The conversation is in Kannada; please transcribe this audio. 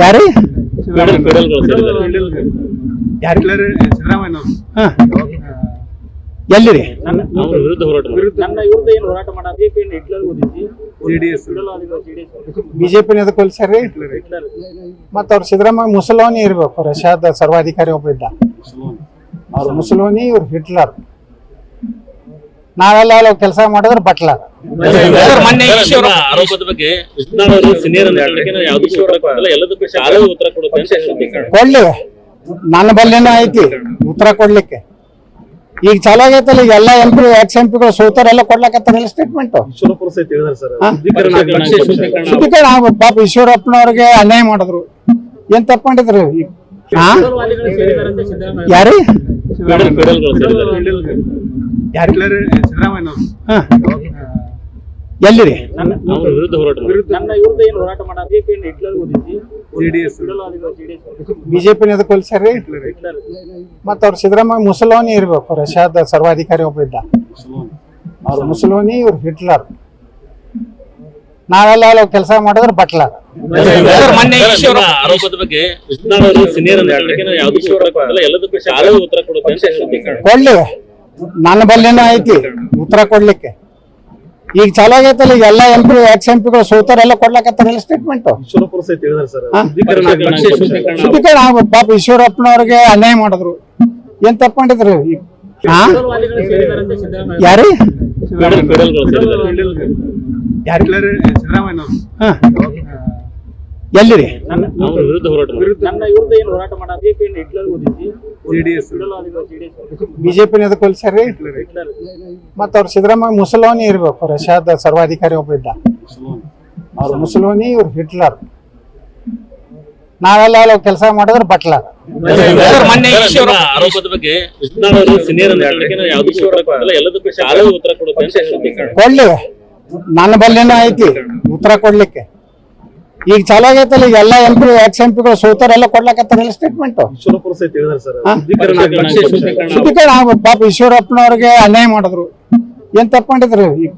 ಯಾರು? ಎಲ್ಲಿರಿ? ಅವ್ರ ವಿರುದ್ಧ ಹೋರಾಟ ನನ್ನ ವಿರುದ್ಧ ಏನು ಹೋರಾಟ ಮಾಡ ಬಿಜೆಪಿಯನ್ನು ಹಿಟ್ಲರ್ ಓದಿಸಿ ಜೆಡಿಎಸ್ ಬಿಜೆಪಿ ಎದಕ್ಕೆ ಮತ್ತೆ ಅವ್ರು ಸಿದ್ದರಾಮಯ್ಯ ಮುಸಲ್ಮಾನಿ ಇರ್ಬೇಕು, ರಷ್ಯಾದ ಸರ್ವಾಧಿಕಾರಿ ಒಬ್ಬ ಇದ್ದ. ಅವ್ರು ಮುಸಲ್ಮಾನಿ, ಇವ್ರು ಹಿಟ್ಲರ್. ನಾವೆಲ್ಲ ಕೆಲಸ ಮಾಡಿದ್ರೆ ಬಟ್ಲರ್. ಮೊನ್ನೆ ಆರೋಪದ ಬಗ್ಗೆ ಸೀನಿಯರ್ ಎಲ್ಲದಕ್ಕೂ ಶಾಲೆ ಉತ್ತರ ಕೊಡುತ್ತೆ. ಕೊಡ್ಲಿ. ನನ್ನ ಬಲ್ಲಿನ ಐತಿ. ಉತ್ತರ ಕೊಡ್ಲಿಕ್ಕೆ. ಈಗ ಚಾಲು ಆಗೈತಲ್ಲ ಈಗ ಎಲ್ಲ ಎಂ ಪಿ ಎಕ್ಸ್ ಎಂ ಪಿಗಳು ಸೋತಾರೆಲ್ಲ ಕೊಡ್ಲಕತ್ತಾರಲ್ಲ ಸ್ಟೇಟ್ಮೆಂಟ್? ಶುದ್ಧೀಕರಣ ಪಾಪ ಈಶ್ವರಪ್ಪನವ್ರಿಗೆ ಅನ್ಯಾಯ ಮಾಡಿದ್ರು. ಏನ್ ಸಿದ್ದರಾಮಯ್ಯ ಯಾರು. ಯಾರು? ಎಲ್ಲಿರಿ? ಅವ್ರ ವಿರುದ್ಧ ಹೋರಾಟ ವಿರುದ್ಧ ಏನು ಹೋರಾಟ ಮಾಡ ಬಿಜೆಪಿಯನ್ನು ಹಿಟ್ಲರ್ ಓದಿಸಿ ಜೆಡಿಎಸ್ ಬಿಜೆಪಿ ಎದಕ್ಕೆ ಹೋಲ್ಸ್ಯಾರ್ರಿ? ಮತ್ತ ಅವ್ರ ಸಿದ್ದರಾಮಯ್ಯ ಮುಸಲೋನಿ ಇರ್ಬೇಕು. ರಷ್ಯಾದ ಸರ್ವಾಧಿಕಾರಿ ಒಬ್ಬ ಇದ್ದ. ಅವ್ರ ಮುಸಲೋನಿ ಇವ್ರು ಹಿಟ್ಲರ್. ನಾವೆಲ್ಲ ಕೆಲಸ ಮಾಡಿದ್ರೆ ಬಟ್ಲರ್. ಕೊಡ್ಲಿ. ನನ್ನ ಬಲ್ಲೇನೂ ಐತಿ. ಉತ್ತರ ಕೊಡ್ಲಿಕ್ಕೆ. ಈಗ ಚಾಲು ಎಲ್ಲಾ ಈಗ ಎಲ್ಲ ಎಂ ಪಿ ಎಕ್ಸ್ ಎಂ ಪಿಗಳು ಸೋತಾರೆಲ್ಲ ಕೊಡ್ಲಾಕತ್ತಾರಲ್ಲ ಸ್ಟೇಟ್ಮೆಂಟ್? ಶುದ್ಧೀಕರಣ ಆಗ್ಬೇಕು. ಪಾಪ ಈಶ್ವರಪ್ಪನವ್ರಿಗೆ ಅನ್ಯಾಯ ಮಾಡಿದ್ರು. ಏನ್ ಸಿದ್ದರಾಮಯ್ಯ ಯಾರು. ಯಾರು? ಎಲ್ಲಿರಿ? ಅವ್ರ ವಿರುದ್ಧ ಹೋರಾಟ ವಿರುದ್ಧ. ಏನು ಹೋರಾಟ ಮಾಡ ಬಿಜೆಪಿಯನ್ನು ಹಿಟ್ಲರ್ ಓದಿಸಿ ಜೆಡಿಎಸ್ ಬಿಜೆಪಿ ಎದಕ್ಕೆ ಹೋಲ್ಸ್ಯಾರ್ರಿ? ಮತ್ತ ಅವ್ರ ಸಿದ್ದರಾಮಯ್ಯ ಮುಸಲೋನಿ ಇರ್ಬೇಕು. ರಷ್ಯಾದ ಸರ್ವಾಧಿಕಾರಿ ಒಬ್ಬ ಇದ್ದ. ಅವ್ರ ಮುಸಲೋನಿ ಇವ್ರು ಹಿಟ್ಲರ್. ನಾವೆಲ್ಲ ಕೆಲಸ ಮಾಡಿದ್ರೆ ಬಟ್ಲರ್. ಅವರು. ಕೊಡ್ಲಿ. ನನ್ನ ಬಲ್ಲೇನೂ ಐತಿ. ಉತ್ತರ ಕೊಡ್ಲಿಕ್ಕೆ. ಈಗ ಚಾಲು ಆಗೈತಲ್ಲ ಈಗ ಎಲ್ಲ ಎಂ ಪಿ ಎಕ್ಸ್ ಎಂ ಪಿಗಳು ಸೋತಾರೆಲ್ಲ ಕೊಡ್ಲಕತ್ತಾರಲ್ಲ ಸ್ಟೇಟ್ಮೆಂಟ್? ಶುದ್ಧೀಕರಣ ಆಗ್ಬೇಕು. ಪಾಪ ಈಶ್ವರಪ್ಪನವ್ರಿಗೆ ಅನ್ಯಾಯ ಮಾಡಿದ್ರು. ಏನ್ ತಪ್ಪು ಮಾಡಿದ್ರು? ಈ-